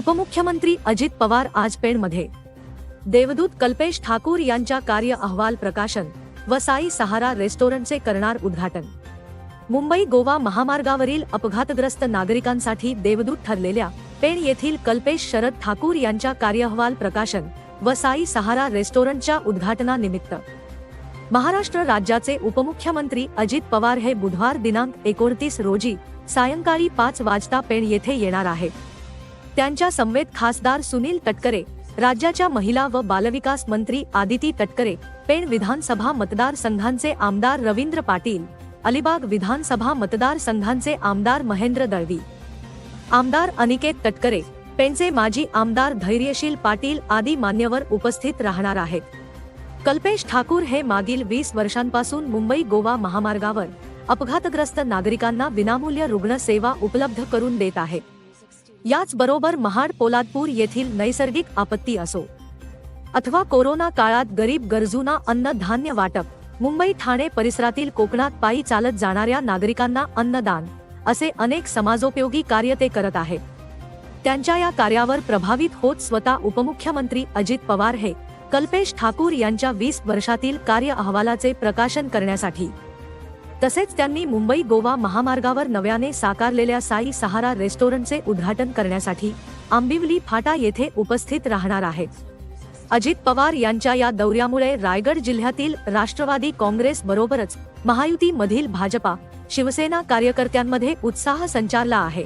उपमुख्यमंत्री अजित पवार आज पेणमध्ये. देवदूत कल्पेश ठाकूर यांच्या कार्य अहवाल प्रकाशन व साई सहारा रेस्टॉरंटचे करणार उद्घाटन. मुंबई गोवा महामार्गावरील अपघातग्रस्त नागरिकांसाठी देवदूत ठरलेल्या पेण येथील कल्पेश शरद ठाकूर यांच्या कार्यअहवाल प्रकाशन व साई सहारा रेस्टॉरंटच्या उद्घाटनानिमित्त. महाराष्ट्र राज्याचे उपमुख्यमंत्री अजित पवार हे बुधवार दिनांक एकोणतीस रोजी सायंकाळी पाच वाजता पेण येथे येणार आहेत. त्यांच्या समवेत खासदार सुनील तटकरे राज्याच्या महिला व बालविकास मंत्री आदिती तटकरे पेण विधानसभा मतदारसंघांचे आमदार रवींद्र पाटील अलिबाग विधानसभा मतदारसंघांचे आमदार महेंद्र दळवी. आमदार अनिकेत तटकरे पेणचे माजी आमदार धैर्यशील पाटील आदी मान्यवर उपस्थित राहणार आहेत. कल्पेश ठाकूर हे मागील वीस वर्षांपासून मुंबई गोवा महामार्गावर अपघातग्रस्त नागरिकांना विनामूल्य रुग्णसेवा उपलब्ध करून देत आहेत. याचबरोबर महाड पोलादपूर येथील नैसर्गिक आपत्ती असो. अथवा कोरोना काळात गरीब गरजूंना अन्न धान्य वाटप. मुंबई ठाणे परिसरातील कोकणात पायी चालत जाणाऱ्या नागरिकांना अन्नदान असे अनेक समाजोपयोगी कार्य ते करत आहेत. त्यांच्या या कार्यावर प्रभावित होत स्वतः उपमुख्यमंत्री अजित पवार हे कल्पेश ठाकूर यांच्या वीस वर्षातील कार्य अहवालाचे प्रकाशन करण्यासाठी तसेच त्यांनी मुंबई गोवा महामार्गावर नव्याने साकारलेल्या साई सहारा रेस्टॉरंटचे उद्घाटन करण्यासाठी आंबिवली फाटा येथे उपस्थित राहणार आहेत. अजित पवार यांच्या या दौऱ्यामुळे रायगड जिल्ह्यातील राष्ट्रवादी काँग्रेस बरोबरच महायुतीमधील भाजपा शिवसेना कार्यकर्त्यांमध्ये उत्साह संचारला आहे.